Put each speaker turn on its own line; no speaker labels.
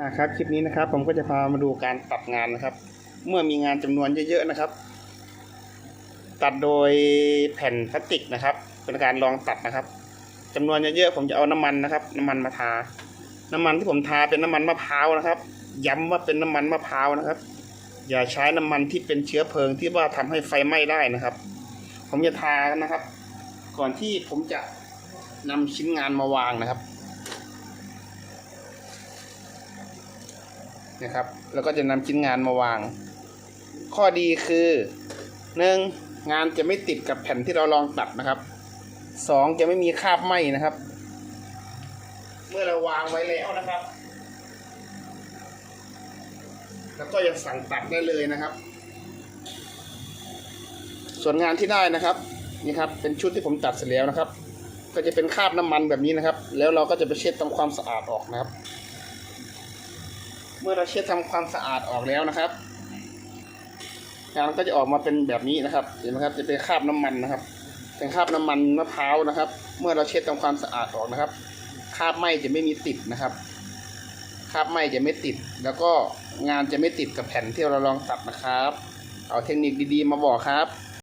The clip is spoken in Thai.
อ่าครับคลิปนี้นะครับ ผมก็จะพามาดูการตัดงานนะครับ เมื่อมีงานจำนวนเยอะๆนะครับ ตัดโดยแผ่นพลาสติกนะครับ เป็นการลองตัดนะครับจำนวนเยอะๆผมจะเอาน้ำมันนะครับ น้ำมันมาทา น้ำมันที่ผมทาเป็นน้ำมันมะพร้าวนะครับ ย้ำว่าเป็นน้ำมันมะพร้าวนะครับ อย่าใช้น้ำมันที่เป็นเชื้อเพลิงที่ว่าทำให้ไฟไหม้ได้นะครับ ผมจะทานะครับ ก่อนที่ผมจะนำชิ้นงานมาวางนะครับ นะครับ แล้วก็จะนำชิ้นงานมาวาง ข้อดีคือหนึ่งงานจะไม่ติดกับแผ่นที่เราลองตัดนะครับสองจะไม่มีคราบไหมนะครับ เมื่อเราวางไว้แล้วนะครับ แล้วก็จะสั่งตัดได้เลยนะครับ ส่วนงานที่ได้นะครับนี่ครับเป็นชุดที่ผมตัดเสร็จแล้วนะครับ ก็จะเป็นคราบน้ำมันแบบนี้นะครับ แล้วเราก็จะไปเช็ดทำความสะอาดออกนะครับ เมื่อเราเช็ดทำความสะอาดออกแล้วนะครับงานก็จะออกมาเป็นแบบนี้นะครับ เห็นไหมครับ จะเป็นคราบน้ำมันนะครับ เป็นคราบน้ำมันมะพร้าวนะครับ เมื่อเราเช็ดทำความสะอาดออกนะครับ คราบไหมจะไม่มีติดนะครับ คราบไหมจะไม่ติด แล้วก็งานจะไม่ติดกับแผ่นที่เราลองตัดนะครับ เอาเทคนิคดีๆมาบอกครับ